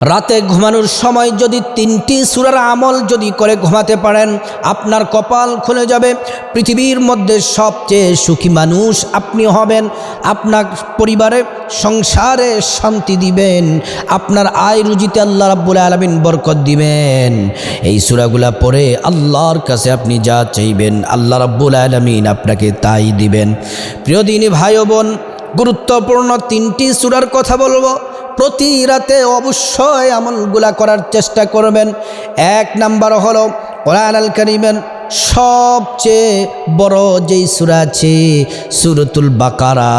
রাতে ঘুমানোর সময় যদি তিনটি সুরার আমল যদি করে ঘুমাতে পারেন, আপনার কপাল খুলে যাবে। পৃথিবীর মধ্যে সবচেয়ে সুখী মানুষ আপনি হবেন। আপনার পরিবারে সংসারে শান্তি দিবেন। আপনার আয় রুজিতে আল্লাহ রাব্বুল আলমিন বরকত দিবেন। এই সুরাগুলা পড়ে আল্লাহর কাছে আপনি যা চাইবেন, আল্লাহ রাব্বুল আলমিন আপনাকে তাই দিবেন। প্রিয় দিনী ভাই বোন, গুরুত্বপূর্ণ তিনটি সুরার কথা বলব। প্রতি রাতে অবশ্যই আমলগুলা করার চেষ্টা করবেন। এক নাম্বার হলো কোরআন আল করিমের সবচেয়ে বড় যেই সুরা আছে, সুরতুল বাকারা।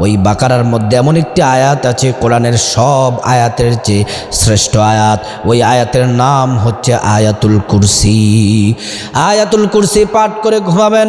ওই বাকারার মধ্যে এমন একটি আয়াত আছে, কোরআনের সব আয়াতের চেয়ে শ্রেষ্ঠ আয়াত। ওই আয়াতের নাম হচ্ছে আয়াতুল কুরসি। আয়াতুল কুরসি পাঠ করে ঘুমাবেন।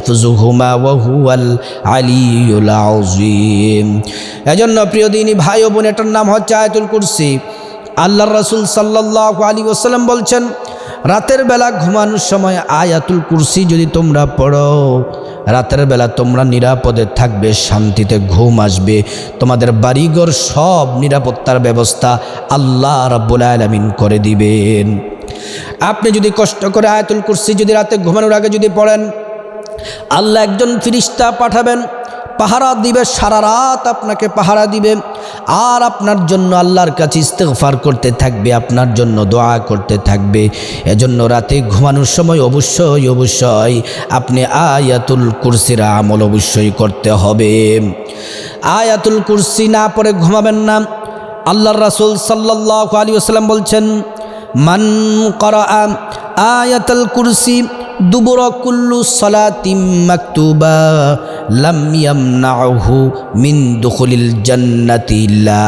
হিফজুহুমা ওয়াহুয়াল আলিউল আযীম। এজন্য প্রিয় দিনী ভাই ও বোন, এটার নাম হচ্ছে আয়াতুল কুরসি। আল্লাহর রাসূল সাল্লাল্লাহু আলাইহি ওয়াসাল্লাম বলছেন, রাতের বেলা ঘুমানোর সময় আয়াতুল কুরসি যদি তোমরা পড়ো, রাতের বেলা তোমরা নিরাপদে থাকবে, শান্তিতে ঘুম আসবে। তোমাদের বাড়িঘর সব নিরাপত্তার ব্যবস্থা আল্লাহ রাব্বুল আলামিন করে দিবেন। আপনি যদি কষ্ট করে আয়াতুল কুরসি যদি রাতে ঘুমানোর আগে যদি পড়েন আল্লাহ একজন ফিরিস্তা পাঠাবেন, পাহারা দিবে, সারা রাত আপনাকে পাহারা দিবে, আর আপনার জন্য আল্লাহর কাছে ইস্তেগফার করতে থাকবে, আপনার জন্য দোয়া করতে থাকবে। এজন্য রাতে ঘুমানোর সময় অবশ্যই অবশ্যই আপনি আয়াতুল কুরসির আমল অবশ্যই করতে হবে। আয়াতুল কুরসি না পরে ঘুমাবেন না। আল্লাহর রাসূল সাল্লাল্লাহু আলাইহি ওয়াসাল্লাম বলছেন, মান করা আয়াতুল কুরসি দুবুর কুল্লু সলাতিম মাকতুবা লাম ইয়ামনাহু মিন দুখুলিল জান্নাতি ইল্লা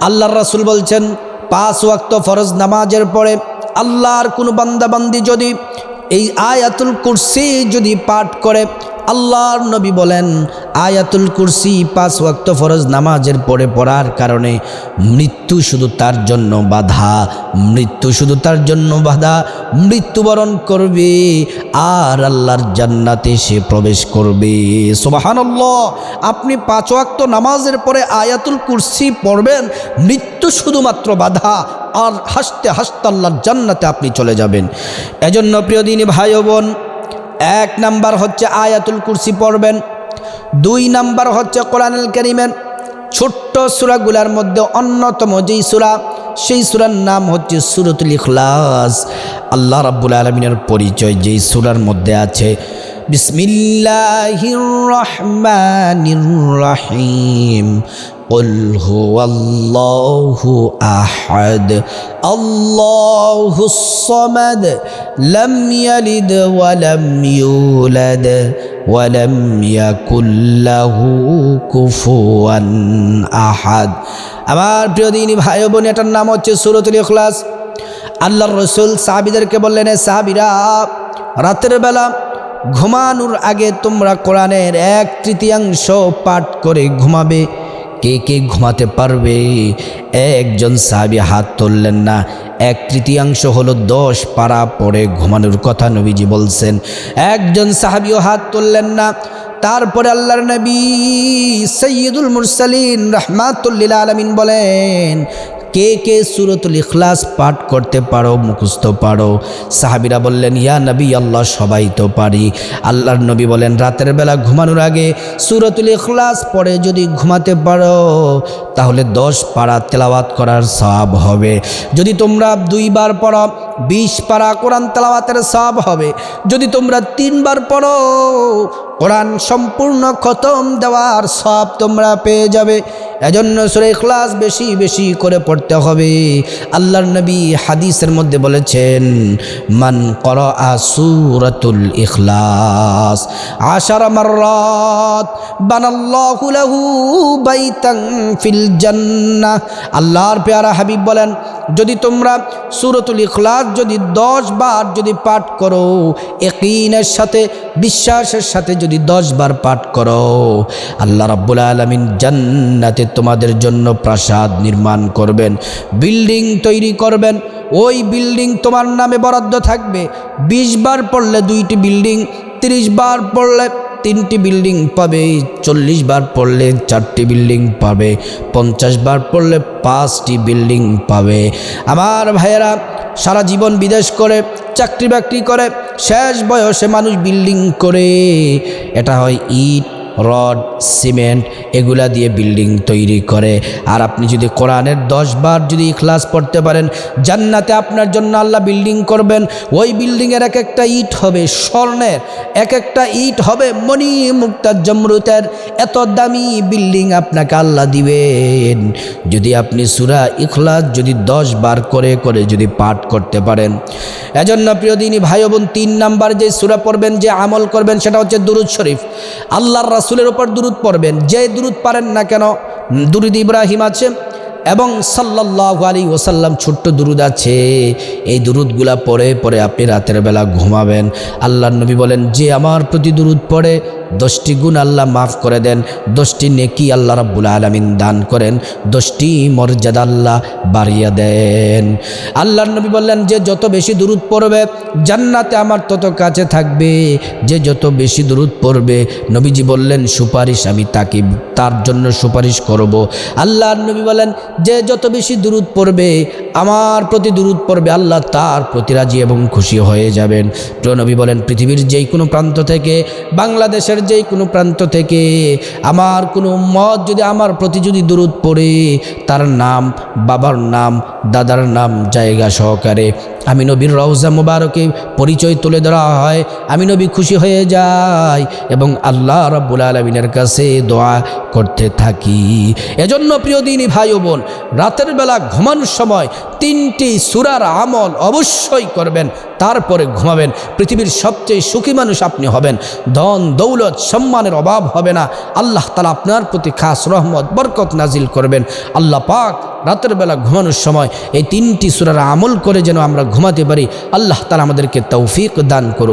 আল্লাহর রাসূল বলছেন, পাঁচ ওয়াক্ত ফরজ নামাজের পরে আল্লাহর কোনো বান্দাবান্দি যদি এই আয়াতুল কুরসি যদি পাঠ করে আল্লাহর নবী বলেন, আয়াতুল কুরসি পাঁচ ওয়াক্ত ফরজ নামাজের পরে পড়ার কারণে মৃত্যু শুধু তার জন্য বাধা, মৃত্যু শুধু তার জন্য বাধা, মৃত্যুবরণ করবে আর আল্লাহর জান্নাতে সে প্রবেশ করবে। সোবাহানল্লাহ, আপনি পাঁচ ওয়াক্ত নামাজের পরে আয়াতুল কুরসি পড়বেন, মৃত্যু শুধুমাত্র বাধা আর হাসতে হাসতে জান্নাতে আপনি চলে যাবেন। এজন্য প্রিয় দিনী ভাই বোন এক নাম্বার হচ্ছে আয়াতুল কুরসি পড়বেন, দুই নাম্বার হচ্ছে কোরআনুল করিমের ছোট্ট সুরাগুলার মধ্যে অন্যতম যেই সুরা, সেই সুরার নাম হচ্ছে সুরতুল ইখলাস। আল্লাহ রাব্বুল আলমিনের পরিচয় যেই সুরার মধ্যে আছে, বিসমিল্লাহির রহমানির রহিম। قل هو الله أحد الله الصمد لم يلد ولم يولد ولم يكن له كفوا أحد আমার প্রিয় দিনী ভাই বোন এটার নাম হচ্ছে সুরতুল ইখলাস আল্লাহর রসুল সাহাবিদেরকে বললেন "এ সাহাবিরা রাতের বেলা ঘুমানোর আগে তোমরা কোরআনের এক তৃতীয়াংশ পাঠ করে ঘুমাবে কে কে ঘুমাতে পারবে? একজন সাহাবি হাত তুললেন না। এক তৃতীয়াংশ হলো দশ পাড়া পরে ঘুমানোর কথা নবীজি বলছেন। একজন সাহাবিও হাত তুললেন না। তারপরে আল্লাহর নবী সৈয়দুল মুরসালিন রহমাতুল্লিল আলমিন বলেন কে কে সুরতুল ইখলাস পাঠ করতে পারো, মুখস্থ পারো? সাহাবিরা বললেন, ইয়া নবী, আল্লাহ সবাই তো পারি। আল্লাহর নবী বলেন, রাতের বেলা ঘুমানোর আগে সুরতুল ইখলাস পরে যদি ঘুমাতে পারো, তাহলে দশ পারা তেলাওয়াত করার সব হবে। যদি তোমরা দুইবার পড়ো, বিশ পারা কোরআন তেলাওয়াতের সব হবে। যদি তোমরা তিনবার পড়ো, কোরআন সম্পূর্ণ খতম দেওয়ার সব তোমরা পেয়ে যাবে। এজন্য সুরে ইখলাস বেশি বেশি করে পড়তে হবে। আল্লাহর নবী হাদিসের মধ্যে বলেছেন, মান কর সুরাতুল ইখলাস, আশার মাররাত, বানাল্লাহু লাহু বাইতান ফিল জান্নাহ। আল্লাহর পেয়ারা হাবিব বলেন, যদি তোমরা সুরতুল ইখলাস যদি দশ বার যদি পাঠ করো, একিনের সাথে, বিশ্বাসের সাথে যদি দশ বার পাঠ করো, আল্লাহ রাব্বুল আলমিন জান্নাতে তোমাদের জন্য প্রাসাদ নির্মাণ করবেন, বিল্ডিং তৈরি করবেন। ওই বিল্ডিং তোমার নামে বরাদ্দ থাকবে। বিশ বার পড়লে দুইটি বিল্ডিং, তিরিশ বার পড়লে তিনটি বিল্ডিং পাবে, চল্লিশ বার পড়লে চারটি বিল্ডিং পাবে, পঞ্চাশ বার পড়লে পাঁচটি বিল্ডিং পাবে। আমার ভাইয়েরা, সারা জীবন বিদেশ করে চাকরি বাকরি করে, শেষ বয়সে মানুষ বিল্ডিং করে। এটা হয় ইট। রড, সিমেন্ট, এগুলা দিয়ে বিল্ডিং তৈরি করে। আর আপনি যদি কোরআনের দশ বার যদি ইখলাস পড়তে পারেন, জান্নাতে আপনার জন্য আল্লাহ বিল্ডিং করবেন। ওই বিল্ডিংয়ের এক একটা ইট হবে স্বর্ণের, এক একটা ইট হবে মণি মুক্তার জমরুতের। এত দামি বিল্ডিং আপনাকে আল্লাহ দিবেন। যদি আপনি সুরা ইখলাস যদি দশ বার করে করে যদি পাঠ করতে পারেন। এজন্য প্রিয় দিনী ভাই বোন, তিন নাম্বার যে সুরা পড়বেন, যে আমল করবেন, সেটা হচ্ছে দুরুদ শরীফ। আল্লাহর রাসুলের ওপর দুরুদ পড়বেন। যে দুরুদ পারেন না কেন, দুরুদ ইব্রাহিম আছে এবং সাল্লাহ আলী ওসাল্লাম ছোট্ট দুরুদ আছে। এই দুরুদগুলা পরে পরে আপনি রাতের বেলা ঘুমাবেন। আল্লাহ নবী বলেন, যে আমার প্রতি দুরুদ পড়ে দশটি গুণ আল্লাহ মাফ করে দেন, দশটি নেকি আল্লাহ রাব্বুল আলমিন দান করেন, দশটি মর্যাদা আল্লাহ বাড়িয়ে দেন। আল্লাহর নবী বললেন, যে যত বেশি দূরত পড়বে, জান্নাতে আমার তত কাছে থাকবে। যে যত বেশি দূরত পড়বে, নবীজি বললেন, সুপারিশ আমি তাকে, তার জন্য সুপারিশ করব। আল্লাহর নবী বলেন, যে যত বেশি দূরত পড়বে, আমার প্রতি দূরত পড়বে, আল্লাহ তার প্রতি রাজি এবং খুশি হয়ে যাবেন। নবী বলেন, পৃথিবীর যেই কোনো প্রান্ত থেকে বাংলাদেশের যেই কোনো প্রান্ত থেকে আমার কোনো মত যদি আমার প্রতি যদি দূরত পড়ে, তার নাম, বাবার নাম, দাদার নাম, জায়গা সহকারে। আমি নবীর রওজা মুবারকে পরিচয় তুলে ধরা হয়, আমি নবী খুশি হয়ে যাই এবং আল্লাহ রাব্বুল আলমিনের কাছে দোয়া করতে থাকি। এজন্য প্রিয় দিনই ভাই বোন, রাতের বেলা ঘুমানোর সময় তিনটি সুরার আমল অবশ্যই করবেন, তারপরে ঘুমাবেন। পৃথিবীর সবচেয়ে সুখী মানুষ আপনি হবেন। ধন, দৌলত, সম্মানের অভাব হবে না। আল্লাহ তালা আপনার প্রতি খাস রহমত, বরকত নাজিল করবেন। আল্লাহ পাক রাতের বেলা ঘুমানোর সময় এই তিনটি সুরার আমল করে যেন আমরা ঘুমাতে পারি। আল্লাহ তালা আমাদেরকে তৌফিক দান করুক।